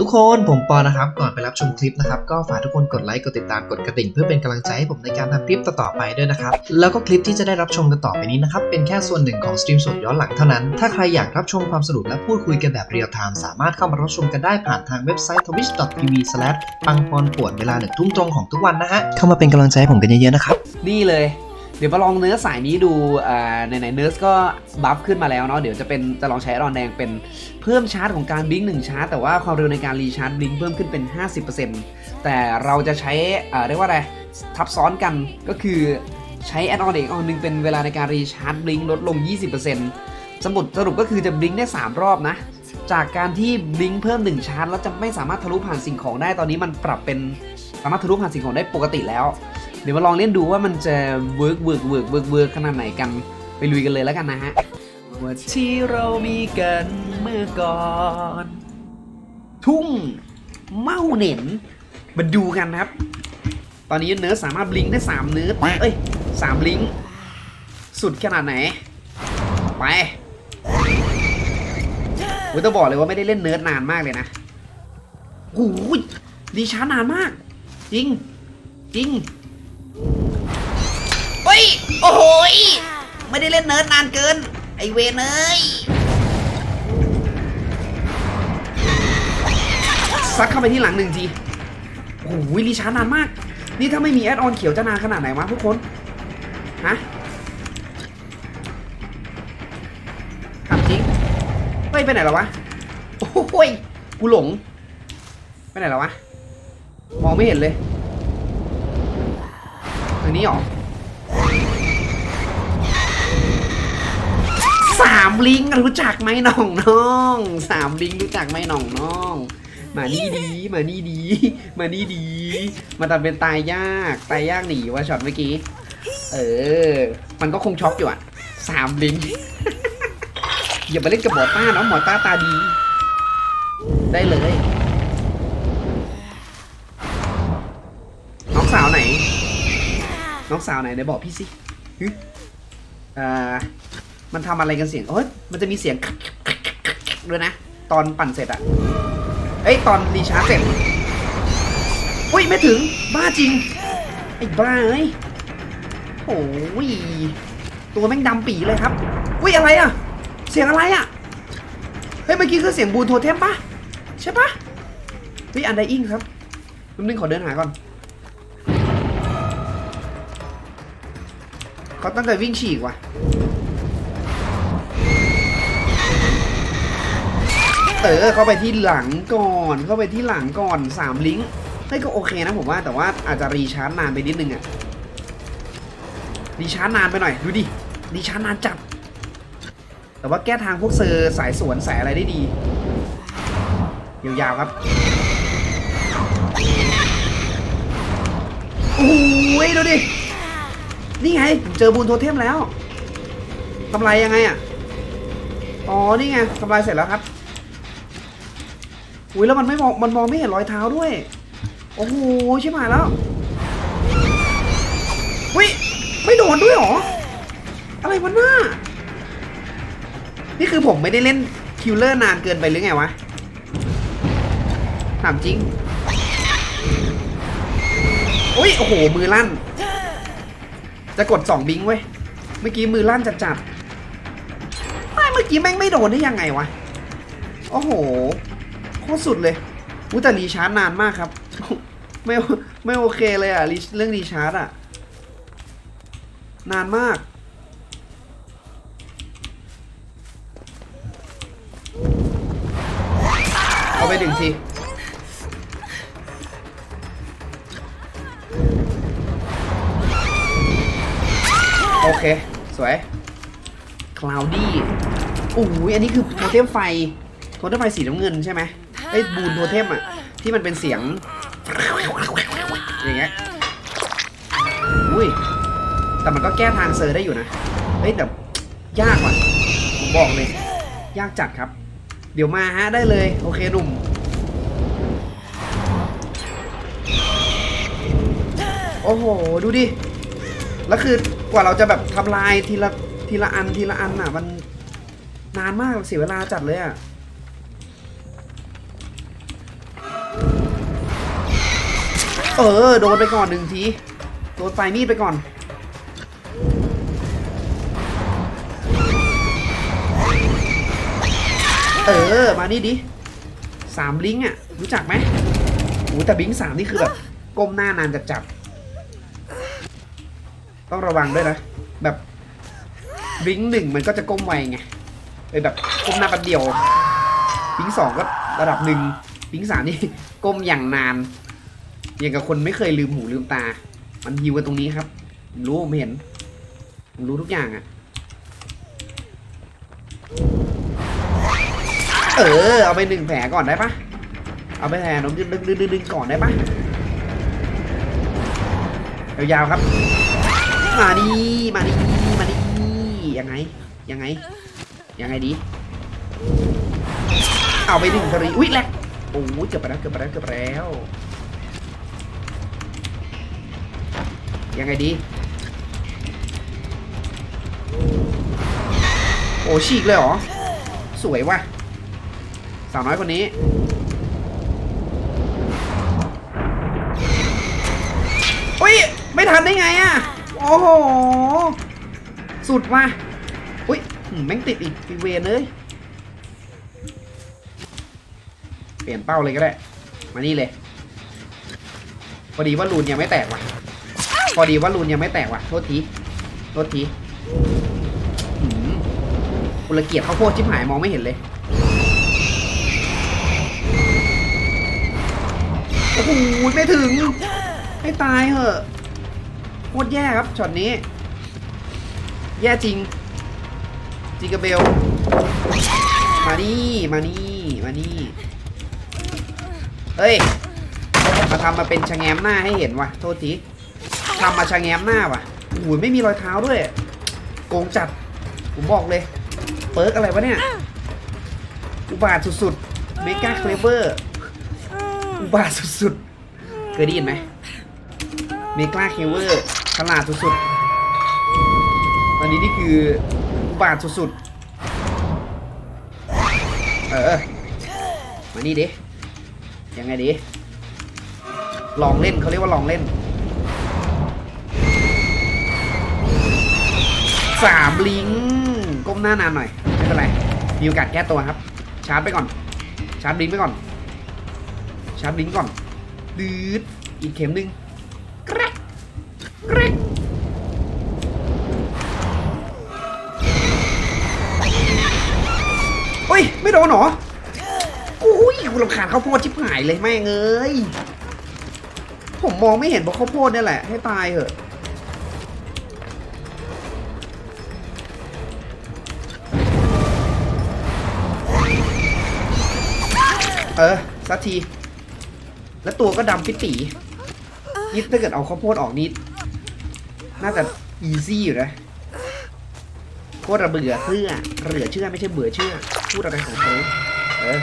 ทุกคนผมปอนะครับ ก่อนไปรับชมคลิปนะครับ ก็ฝากทุกคนกดไลค์ กดติดตาม กดกระดิ่ง เพื่อเป็นกำลังใจให้ผมในการทำคลิปต่อๆไปด้วยนะครับ แล้วก็คลิปที่จะได้รับชมกันต่อไปนี้นะครับ เป็นแค่ส่วนหนึ่งของสตรีมสดย้อนหลังเท่านั้น ถ้าใครอยากรับชมความสนุกและพูดคุยกันแบบเรียลไทม์สามารถเข้ามารับชมกันได้ผ่านทางเว็บไซต์ twitch.tv ปังปอนป่วนเวลาหนึ่งทุ่มตรงของทุกวันนะฮะเข้ามาเป็นกำลังใจให้ผมกันเยอะๆนะครับนี่เลย ดี๋ยวมาลองเนื้อสายนี้ดูอ่าไหนๆเนื้อก็บัฟขึ้นมาแล้วเนาะเดี๋ยวจะเป็นจะลองใช้อรอนแดงเป็นเพิ่มชาร์จของการบลิงหนึ่งชาร์จแต่ว่าความเร็วในการรีชาร์จบลิงเพิ่มขึ้นเป็น 50%แต่เราจะใช้อ่าเรียกว่าอะไรทับซ้อนกันก็คือใช้แอดออนอีกออนหนึ่งเป็นเวลาในการรีชาร์จบลิงลดลง 20%สมุดสรุปก็คือจะบลิงได้ 3 รอบนะ จากการที่บลิงเพิ่ม 1 ชาร์จแล้วจะไม่สามารถทะลุผ่านสิ่งของได้ตอนนี้มันปรับเป็นสามารถทะลุผ่านสิ่งของได้ปกติแล้ว เดี๋ยวมาลองเล่นดูว่ามันจะเวิร์กเวิร์กเวิร์กเวิร์กเวิร์กขนาดไหนกัน ไปลุยกันเลยแล้วกันนะฮะว่าที่เรามีกันเมื่อก่อน ทุ่งเมาเหน็นมาดูกันครับ ตอนนี้เนื้อสามารถบลิงได้ 3 เนื้อเอ้ยสามบลิงสุดขนาดไหน ไปกูต้องบอกเลยว่าไม่ได้เล่นเนิร์ดนานมากเลยนะโอ้ยดีช้านานมาก จริง จริง เฮ้ย โอ้โหยไม่ได้เล่นเนิร์ดนานเกิน ไอเวนเอ้ยซัดเข้าไปที่หลังหนึ่งที โอ้โหรีชาร์จนานมาก นี่ถ้าไม่มีแอดออนเขียวจะนานขนาดไหนวะทุกคน ฮะถามจริงเฮ้ยไปไหนแล้ววะ โอ้ย กูหลง ไปไหนแล้ววะ มองไม่เห็นเลย นี้หรอสามลิงรู้จักไหมน้องน้องสามลิงรู้จักไหมน้องน้องมานี่ดีมานี่ดี มานี่ดี มาทำเป็นตายยากตายยากหนีว่าช็อตเมื่อกี้ เออ มันก็คงช็อกอยู่อะสามลิงอย่าไปเล่นกับหมอต้าเนาะหมอต้าตาดี ได้เลย น้องสาวไหนไหนบอกพี่สิอ่ามันทำอะไรกันเสียงเฮ้ยมันจะมีเสียงด้วยนะ ตอนปั่นเสร็จอะเอ้ยตอนรีชาร์จเสร็จอุ้ยไม่ถึงบ้าจริง ไอ้บ้าเอ้ยโอ้ยตัวแม่งดำปีเลยครับ อุ้ยอะไรอะเสียงอะไรอะเฮ้ยเมื่อกี้คือเสียงบูนโทเทมปะใช่ปะเฮ้ยอันไดอิงครับแป๊บนึงขอเดินหาก่อน เขาตั้งแต่วิ่งฉีกว่ะเออเข้าไปที่หลังก่อนเข้าไปที่หลังก่อนสามลิงก์เฮ้ก็โอเคนะผมว่าแต่ว่าอาจจะรีชาร์จนานไปนิดนึงอะรีชาร์จนานไปหน่อยดูดิรีชาร์จนานจัดแต่ว่าแก้ทางพวกเซอร์สายสวนสายอะไรได้ดียาวๆครับโอ้ยดูดิ นี่ไง เจอบูนโทเทมแล้วทำลายยังไงอะ อ๋อ นี่ไงทำลายเสร็จแล้วครับ อุ้ยแล้วมันไม่มอง มันมองไม่เห็นรอยเท้าด้วย โอ้โหใชิบหายแล้วอุ้ยไม่โดนด้วยหรอ อะไรวะหน้า นี่คือผมไม่ได้เล่นคิลเลอร์นานเกินไปหรือไงวะ ถามจริง อุ้ย โอ้โห มือลั่น จะกดสองบิงเว้ย เมื่อกี้มือลั่นจัดจัดๆไม่เมื่อกี้แม่งไม่โดนได้ยังไงวะ โอ้โห โคตรสุดเลยอุ้ยแต่รีชาร์จนานมากครับ ไม่ไม่โอเคเลยอะเรื่องรีชาร์จอะ นานมากเอาไปหนึ่งที โอเค สวยคลาวดี้อู้ยอันนี้คือโทเทมไฟโทเทมไฟสีน้ำเงินใช่ไหมไอ้ยบูนโทเทมอะ ที่มันเป็นเสียง อย่างเงี้ยอุ้ยแต่มันก็แก้ทางเซอร์ได้อยู่นะ เฮ้ย แต่ยากว่ะผมบอกเลย ยากจัดครับ เดี๋ยวมาฮะ ได้เลย โอเคหนุ่มโอ้โห ดูดิ แล้วคือกว่าเราจะแบบทำลายทีละทีละอันทีละอันอะ มันนานมากเสียเวลาจัดเลยอะเออโดนไปก่อนหนึ่งทีโดนไฟมีดไปก่อน เออ มานี่ดิสามลิงอะ รู้จักไหมโอ้แต่บิงสามนี่คือแบบก้มหน้านานจัดจับ ต้องระวังด้วยนะ แบบบิงหนึ่งมันก็จะก้มไวไงไปแบบก้มหน้าแป๊บเดียวบิงสองก็ระดับหนึ่งบิงสามนี่ก้มอย่างนานอย่างกับคนไม่เคยลืมหูลืมตา มันฮิวกันตรงนี้ครับผมรู้ผมเห็นผมรู้ทุกอย่างอะ เออ เอาไปหนึ่งแผลก่อนได้ปะเอาไปแผลน้องดึงดึงดึงดึงก่อนได้ปะยาวๆครับ มาดีมาดีมาดียังไง ยังไง ยังไงดี เอาไปหนึ่งตรีอุ้ยแหลกโอ้เกือบไปแล้วเกือบไปแล้วเกือบไปแล้ว ยังไงดี โอ้ฉีกเลยเหรอ สวยว่ะ สาวน้อยคนนี้อุ้ย ไม่ทันได้ไงอะ โอ้โห สุดว่ะอุ้ยแม่งติดอีกอีเวนเลยเปลี่ยนเป้าเลยก็ได้ มานี่เลย พอดีว่ารูนยังไม่แตกว่ะ พอดีว่ารูนยังไม่แตกว่ะ โทษที โทษทีหืมกุลเกียดข้าวโพดชิบหายมองไม่เห็นเลย โอ้โหไม่ถึง ให้ตายเหอะ คตรแย่ครับช็อตนี้ แย่จริงจิกาเบล มานี่มานี่มานี่เฮ้ย มาทำมาเป็นชะแงมหน้าให้เห็นว่ะ โทษทีทำมาชะแงมหน้าว่ะโอ้โหไม่มีรอยเท้าด้วย โกงจัด ผมบอกเลย เปิร์กอะไรวะเนี่ย อุบาทสุดๆ เมกาเคลเวอร์ อุบาทสุดๆ เคยได้ยินไหม เมกาเคเวอร์ขนาดสุดๆ ตอนนี้นี่คืออุบาทสุดๆ เออ มานี่ดิยังไงดิ ลองเล่นเขาเรียกว่าลองเล่น สามลิงก้มหน้านานหน่อย ไม่เป็นไร มีโอกาสแก้ตัวครับ ชาร์จไปก่อน ชาร์จลิงไปก่อน ชาร์จลิงก่อนดืดอีกเข็มนึ่ง กรกเฮ้ย ไม่โดนหรออุ้ยกูรำคาญข้าวโพดชิบหายเลยแม่งเอ้ย ผมมองไม่เห็นเพราะข้าวโพดนี่แหละ ให้ตายเหอะเออสักที แล้วตัวก็ดำปิดปีนี่ถ้าเกิดเอาข้าวโพดออกนิด น่าจะอีซี่อยู่นะโคตรเบื่อเชื่อเหลือเชื่อไม่ใช่เบื่อเชื่อ พูดอะไรของเขาเออ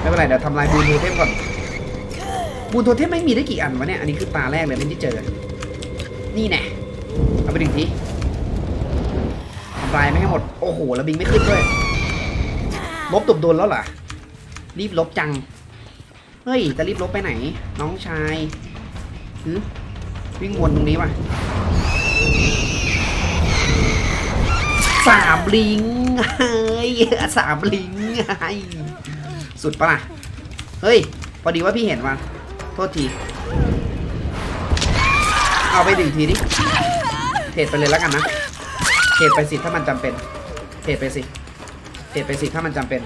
ไม่เป็นไรเดี๋ยวทำลายบูนโทเทมก่อนบูนโทเทมไม่มีได้กี่อันวะเนี่ย อันนี้คือตาแรกเลยไม่เจอ นี่แน่เอาไปดึงทีทำลายไม่ให้หมด โอ้โห แล้วบิงไม่ขึ้นด้วย ลบตุบโดนแล้วเหรอ รีบลบจัง เฮ้ย จะรีบลบไปไหน น้องชายหึ วิ่งวนตรงนี้ว่ะสามลิงเฮ้ยสามลิงไอ้สุดปะล่ะ เฮ้ย พอดีว่าพี่เห็นว่ะโทษที เอาไปดึงทีดิเทรดไปเลยแล้วกันนะเทรดไปสิถ้ามันจำเป็นเทรดไปสิเทรดไปสิถ้ามันจำเป็น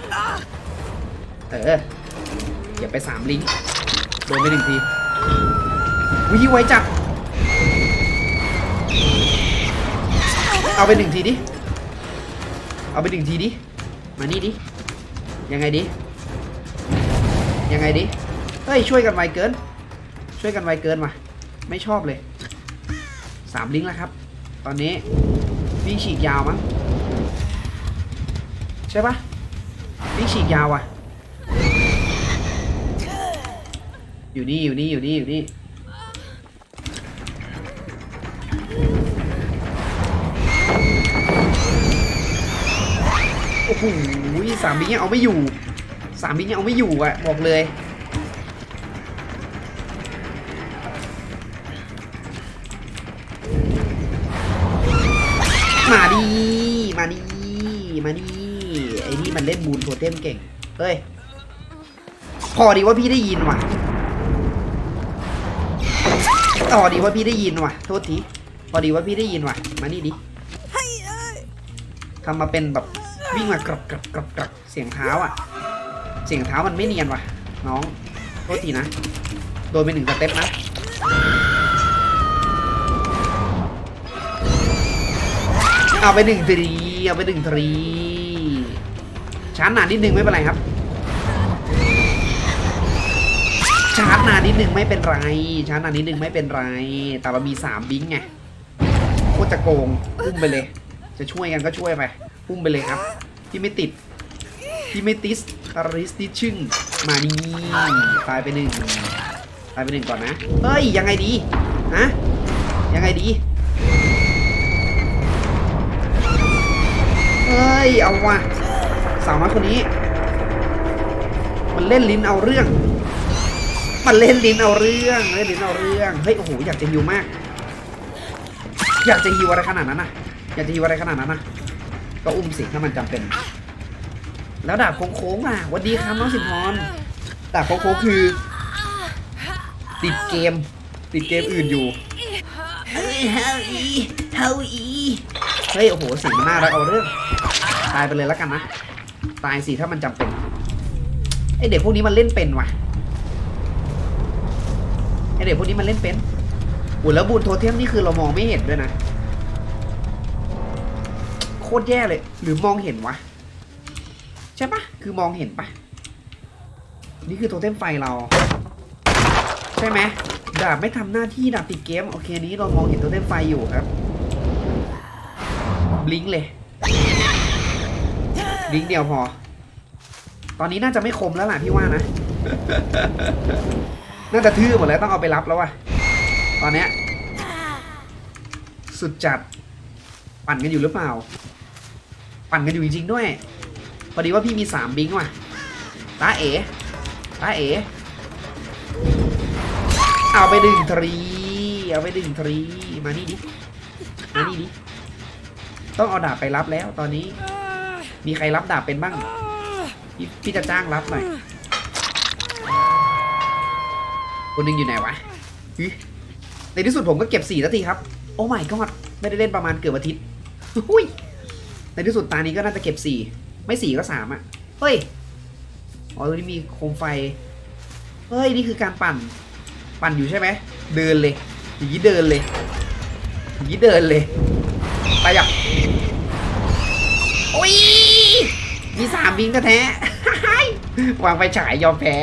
เอออย่าไปสามลิงโดนไปหนึ่งทีวิไว้จับ เอาไปหนึ่งทีดิ เอาไปหนึ่งทีดิ มานี่ดิ ยังไงดิ ยังไงดิ เฮ้ยช่วยกันไวเกิน ช่วยกันไวเกินว่ะไม่ชอบเลย สามลิงก์แล้วครับ ตอนนี้วิ่งฉีกยาวมั้ง ใช่ปะวิ่งฉีกยาวอะ อยู่นี่อยู่นี่อยู่นี่อยู่นี่ โอ้โหสามบิ๊กยังเอาไม่อยู่สามบิ๊กยังเอาไม่อยู่อะบอกเลยมาดีมาดีมาดีไอ้นี่มันเล่นบูนโทเทมเก่ง เฮ้ย พอดีว่าพี่ได้ยินว่ะต่อดีว่าพี่ได้ยินว่ะ โทษที พอดีว่าพี่ได้ยินว่ะ มานี่ดิทำมาเป็นแบบ วิ่งมากรับกรับกรับกรับเสียงเท้าอะ เสียงเท้ามันไม่เนียนว่ะ น้องโทษทีนะ โดนไปหนึ่งสเต็ปนะเอาไปหนึ่งทรีเอาไปหนึ่งทรีชาร์จนานนิดนึงไม่เป็นไรครับ ชาร์จนานนิดนึงไม่เป็นไร ชาร์จนานนิดนึงไม่เป็นไร แต่เรามีสามบิงไงโคตรจะโกงพุ่มไปเลย จะช่วยกันก็ช่วยไป พุ่มไปเลยครับพี่ไม่ติดพี่ไม่ติสตาริสติชึ่งมานี่ตายไปหนึ่งตายไปหนึ่งก่อนนะเฮ้ยยังไงดีฮะยังไงดีเฮ้ยเอาว่ะสาวน้อยคนนี้ มันเล่นลิ้นเอาเรื่อง มันเล่นลิ้นเอาเรื่องเล่นลิ้นเอาเรื่องเฮ้ยโอ้โหอยากจะฮิวมาก อยากจะฮิวอะไรขนาดนั้นนะอยากจะฮิวอะไรขนาดนั้นนะ ก็อุ้มสิถ้ามันจำเป็น แล้วดาบโค้งๆอะหวันดีครับน้องสินพรดาบโค้งๆคือ ติดเกม ติดเกมอื่นอยู่เฮ้ยเฮาอีเฮาอีเฮ้ยโอ้โหเสียงมันน่ารักเอาเรื่องตายไปเลยแล้วกันนะตายสิถ้ามันจำเป็นไอเด็กพวกนี้มันเล่นเป็นว่ะไอเด็กพวกนี้มันเล่นเป็นอุ้ยแล้วบูนโทเทมนี่คือเรามองไม่เห็นด้วยนะโคตรแย่เลย หรือมองเห็นวะ ใช่ปะคือมองเห็นปะนี่คือโทเทมไฟเรา ใช่ไหมดาบไม่ทำหน้าที่ดาบติดเกม โอเคนี้เรามองเห็นโทเทมไฟอยู่ครับบลิงเลยบลิงเดียวพอ ตอนนี้น่าจะไม่คมแล้วล่ะพี่ว่านะ น่าจะทื่อหมดแล้วต้องเอาไปรับแล้วว่ะ ตอนเนี้ยสุดจัด ปั่นกันอยู่หรือเปล่า ปั่นกันอยู่จริงๆด้วยพอดีว่าพี่มีสามบิงว่ะตาเอ๋ตาเอ๋เอาไปดึงทรีเอาไปดึงทรีมานี่ดิมานี่ดิต้องเอาดาบไปรับแล้วตอนนี้ มีใครรับดาบเป็นบ้าง พี่จะจ้างรับหน่อยคนหนึงอยู่ไหนวะในที่สุดผมก็เก็บสี่นาทีครับ โอ้ my god ไม่ได้เล่นประมาณเกือบอาทิตย์หุ้ย ในที่สุดตานี้ก็น่าจะเก็บสี่ไม่สี่ก็สามอะ เฮ้ย อ๋อตรงนี้มีโคมไฟ เฮ้ย นี่คือการปั่น ปั่นอยู่ใช่ไหม เดินเลยอย่างนี้เดินเลยอย่างนี้เดินเลยไปอะโอ้ยมีสามบิงก็แท้ วางไฟฉายยอมแพ้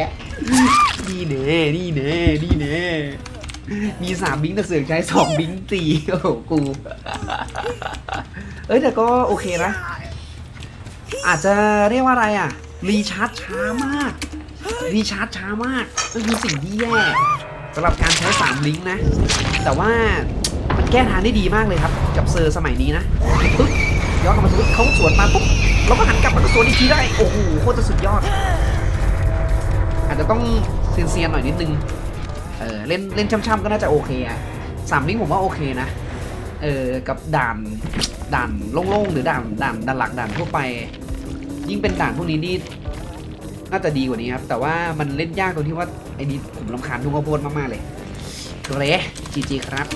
นี่เน่นี่เน่นี่เน่ มีสามบิงแต่เสือกใช้สองบิงตีโอ้โหกู เอ้ยแต่ก็โอเคนะ อาจจะเรียกว่าอะไรอะ รีชาร์จช้ามาก รีชาร์จช้ามากนั่นคือสิ่งที่แย่สำหรับการใช้3ลิงก์นะ แต่ว่ามันแก้ทางได้ดีมากเลยครับ กับเซอร์สมัยนี้นะปึ๊บย้อนกลับมาสมมติเขาสวนมาปุ๊บเราก็หันกลับมาก็สวนอีกทีได้ โอ้โหโคตรจะสุดยอด อาจจะต้องเซียนๆหน่อยนิดนึง เออเล่นเล่นช่ำๆก็น่าจะโอเคอะสามลิงผมว่าโอเคนะ เออกับด่านด่านโล่งๆหรือด่านด่านด่านหลักด่านทั่วไป ยิ่งเป็นด่านพวกนี้นี่น่าจะดีกว่านี้ครับ แต่ว่ามันเล่นยากตรงที่ว่าไอ้นี่ผมลำคาญทุ่งข้าวโพดมากๆเลยเกรจีจีครับ